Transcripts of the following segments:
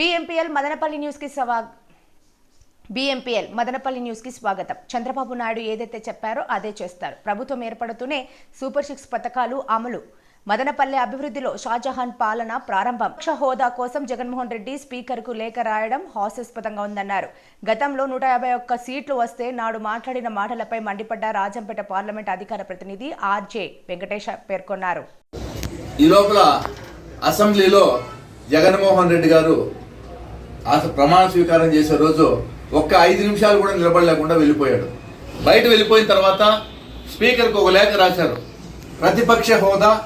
బిఎంపీఎల్ మదనపల్లి న్యూస్కి స్వా బీఎంపీఎల్ మదనపల్లి న్యూస్కి స్వాగతం. చంద్రబాబు నాయుడు ఏదైతే చెప్పారో అదే చేస్తారు. ప్రభుత్వం ఏర్పడుతూనే సూపర్ సిక్స్ పథకాలు అమలు. మదనపల్లె అభివృద్ధిలో షాజహాన్ పాలన ప్రారంభం. పక్ష హోదా కోసం జగన్మోహన్ రెడ్డి స్పీకర్కు లేఖ రాయడం హాస్యాస్పదంగా ఉందన్నారు. గతంలో నూట యాభై ఒక్క సీట్లు వస్తే నాడు మాట్లాడిన మాటలపై మండిపడ్డ రాజంపేట పార్లమెంట్ అధికార ప్రతినిధి ఆర్జే వెంకటేష్ పేర్కొన్నారు. ఈ లోపల అసెంబ్లీలో జగన్మోహన్ రెడ్డి గారు ఆ ప్రమాణ స్వీకారం చేసే రోజు ఒక్క ఐదు నిమిషాలు కూడా నిలబడలేకుండా వెళ్ళిపోయాడు. బయట వెళ్ళిపోయిన తర్వాత స్పీకర్కి ఒక లేఖ రాశారు. ప్రతిపక్ష హోదా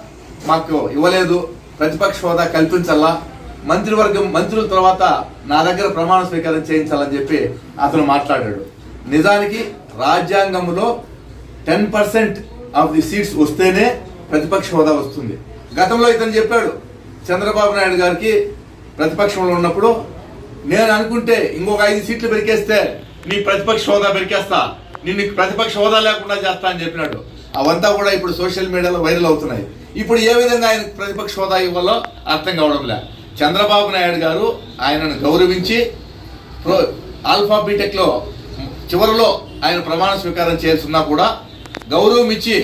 మాకు ఇవ్వలేదు. ప్రతిపక్ష హోదా కల్పించాలా మంత్రివర్గం మంత్రుల తర్వాత నా దగ్గర ప్రమాణ స్వీకారం చేయించాలని చెప్పి అతను మాట్లాడాడు. నిజానికి రాజ్యాంగంలో ten percent of the seats వస్తేనే ప్రతిపక్ష హోదా వస్తుంది. గతంలో ఇతను చెప్పాడు చంద్రబాబు నాయుడు గారికి ప్రతిపక్షంలో ఉన్నప్పుడు నేను అనుకుంటే ఇంకొక ఐదు సీట్లు పెరికేస్తే నీ ప్రతిపక్ష హోదా పెరికేస్తా. నిన్ను ప్రతిపక్ష హోదా లేకుండా చేస్తా అని చెప్పినాడు. అవంతా కూడా ఇప్పుడు సోషల్ మీడియాలో వైరల్ అవుతున్నాయి. ఇప్పుడు ఏ విధంగా ఆయన ప్రతిపక్ష హోదా ఇవ్వాలో అర్థం కావడం లే చంద్రబాబు నాయుడు గారు ఆయనను గౌరవించి ప్రో ఆల్ఫా బీటెక్లో చివరిలో ఆయన ప్రమాణ స్వీకారం చేస్తున్నా కూడా గౌరవం ఇచ్చి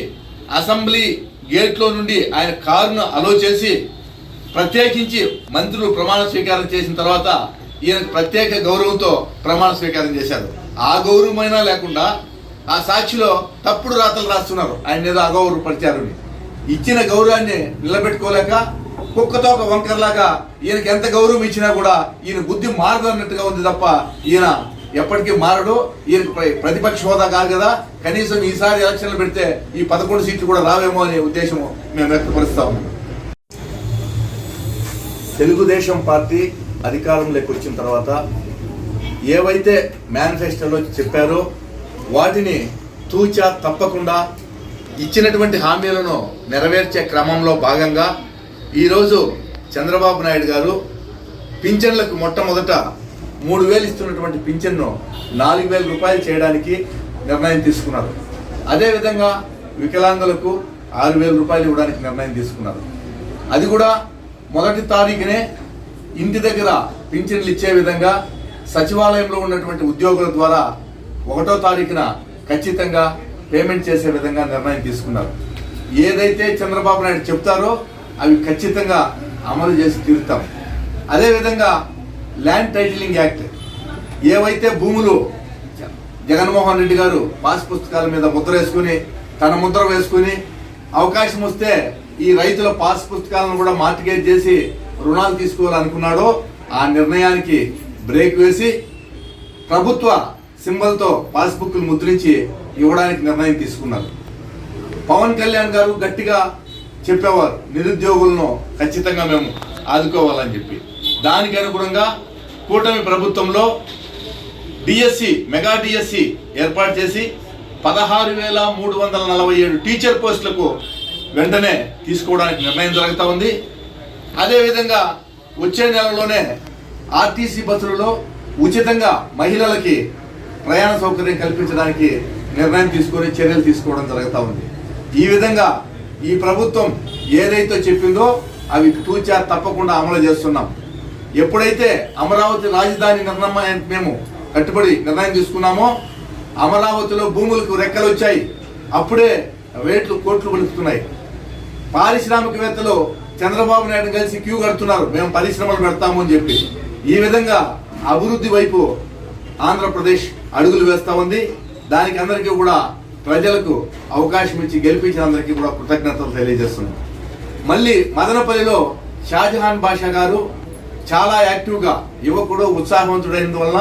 అసెంబ్లీ గేట్లో నుండి ఆయన కారును అలో చేసి ప్రత్యేకించి మంత్రులు ప్రమాణ స్వీకారం చేసిన తర్వాత ఈయన ప్రత్యేక గౌరవంతో ప్రమాణ స్వీకారం చేశారు. ఆ గౌరవమైనా లేకుండా ఆ సాక్షిలో తప్పుడు రాతలు రాస్తున్నారు. ఆయన ఏదో అగౌరవపరిచారు ఇచ్చిన గౌరవాన్ని నిలబెట్టుకోలేక కుక్కతో ఒక వంకర్లాగా ఈయనకి ఎంత గౌరవం ఇచ్చినా కూడా ఈయన బుద్ధి మారదు అన్నట్టుగా ఉంది తప్ప ఈయన ఎప్పటికీ మారడు. ఈయనకు ప్రతిపక్ష హోదా కాదు కదా. కనీసం ఈసారి ఎలక్షన్లు పెడితే ఈ పదకొండు సీట్లు కూడా రావేమో అనే ఉద్దేశము మేము వ్యక్తపరుస్తా ఉన్నాం. తెలుగుదేశం పార్టీ అధికారంలోకి వచ్చిన తర్వాత ఏవైతే మేనిఫెస్టోలో చెప్పారో వాటిని తూచా తప్పకుండా ఇచ్చినటువంటి హామీలను నెరవేర్చే క్రమంలో భాగంగా ఈరోజు చంద్రబాబు నాయుడు గారు పింఛన్లకు మొట్టమొదట మూడు వేలు ఇస్తున్నటువంటి పింఛన్ను నాలుగు వేల రూపాయలు చేయడానికి నిర్ణయం తీసుకున్నారు. అదేవిధంగా వికలాంగులకు ఆరు వేల రూపాయలు ఇవ్వడానికి నిర్ణయం తీసుకున్నారు. అది కూడా మొదటి తారీఖునే ఇంటి దగ్గర పింఛన్లు ఇచ్చే విధంగా సచివాలయంలో ఉన్నటువంటి ఉద్యోగుల ద్వారా ఒకటో తారీఖున ఖచ్చితంగా పేమెంట్ చేసే విధంగా నిర్ణయం తీసుకున్నారు. ఏదైతే చంద్రబాబు నాయుడు చెప్తారో అవి ఖచ్చితంగా అమలు చేసి తీరుతాం. అదేవిధంగా ల్యాండ్ టైటిలింగ్ యాక్ట్ ఏవైతే భూములు జగన్మోహన్ రెడ్డి గారు పాస్ పుస్తకాల మీద ముద్ర వేసుకుని తన ముద్ర వేసుకుని అవకాశం వస్తే ఈ రైతుల పాస్ పుస్తకాలను కూడా మార్టిగేజ్ చేసి రుణాలు తీసుకోవాలనుకున్నాడో ఆ నిర్ణయానికి బ్రేక్ వేసి ప్రభుత్వ సింబల్తో పాస్బుక్లు ముద్రించి ఇవ్వడానికి నిర్ణయం తీసుకున్నారు. పవన్ కళ్యాణ్ గారు గట్టిగా చెప్పేవారు నిరుద్యోగులను ఖచ్చితంగా మేము ఆదుకోవాలని చెప్పి. దానికి అనుగుణంగా కూటమి ప్రభుత్వంలో డిఎస్సి మెగా డిఎస్సి ఏర్పాటు చేసి పదహారు వేల మూడు వందల నలభై ఏడు టీచర్ పోస్టులకు వెంటనే తీసుకోవడానికి నిర్ణయం జరుగుతూ ఉంది. అదేవిధంగా వచ్చే నెలలోనే ఆర్టీసీ బస్సులలో ఉచితంగా మహిళలకి ప్రయాణ సౌకర్యం కల్పించడానికి నిర్ణయం తీసుకొని చర్యలు తీసుకోవడం జరుగుతూ ఉంది. ఈ విధంగా ఈ ప్రభుత్వం ఏదైతే చెప్పిందో అవి తూచా తప్పకుండా అమలు చేస్తున్నాం. ఎప్పుడైతే అమరావతి రాజధాని నిర్ణయం మేము కట్టుబడి నిర్ణయం తీసుకున్నామో అమరావతిలో భూములకు రెక్కలు వచ్చాయి. అప్పుడే రేట్లు కోట్లు పలుకుతున్నాయి. పారిశ్రామికవేత్తలు చంద్రబాబు నాయుడు కలిసి క్యూ కడుతున్నారు. మేము పరిశ్రమలు పెడతాము అని చెప్పి. ఈ విధంగా అభివృద్ధి వైపు ఆంధ్రప్రదేశ్ అడుగులు వేస్తా ఉంది. దానికి అందరికీ కూడా ప్రజలకు అవకాశం ఇచ్చి గెలిపించిన అందరికీ కూడా కృతజ్ఞతలు తెలియజేస్తున్నాం. మళ్ళీ మదనపల్లిలో షాజహాన్ బాషా గారు చాలా యాక్టివ్గా యువకుడు ఉత్సాహవంతుడైనందువలన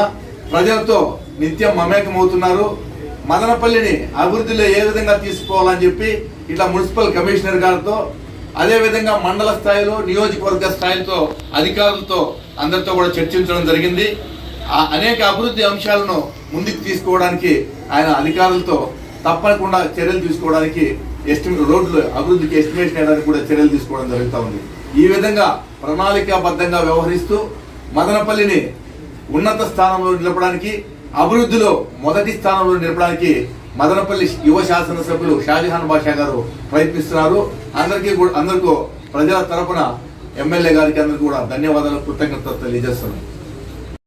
ప్రజలతో నిత్యం మమేకమవుతున్నారు. మదనపల్లిని అభివృద్ధిలో ఏ విధంగా తీసుకోవాలని చెప్పి ఇట్లా మున్సిపల్ కమిషనర్ గారితో అదేవిధంగా మండల స్థాయిలో నియోజకవర్గ స్థాయితో అధికారులతో అందరితో కూడా చర్చించడం జరిగింది. ఆ అనేక అభివృద్ధి అంశాలను ముందుకు తీసుకోవడానికి ఆయన అధికారులతో తప్పకుండా చర్యలు తీసుకోవడానికి ఎస్టిమే రోడ్లు అభివృద్ధికి ఎస్టిమేషన్ వేయడానికి కూడా చర్యలు తీసుకోవడం జరుగుతూ ఉంది. ఈ విధంగా ప్రణాళికాబద్ధంగా వ్యవహరిస్తూ మదనపల్లిని ఉన్నత స్థానంలో నిలపడానికి అభివృద్ధిలో మొదటి స్థానంలో నిలపడానికి మదనపల్లి యువ శాసనసభ్యులు షాజహాన్ బాషా గారు ప్రయత్నిస్తున్నారు. అందరికీ కూడా అందరికీ ప్రజల తరపున ఎమ్మెల్యే గారికి అందరికీ కూడా ధన్యవాదాలు కృతజ్ఞతలు తెలియజేస్తున్నాను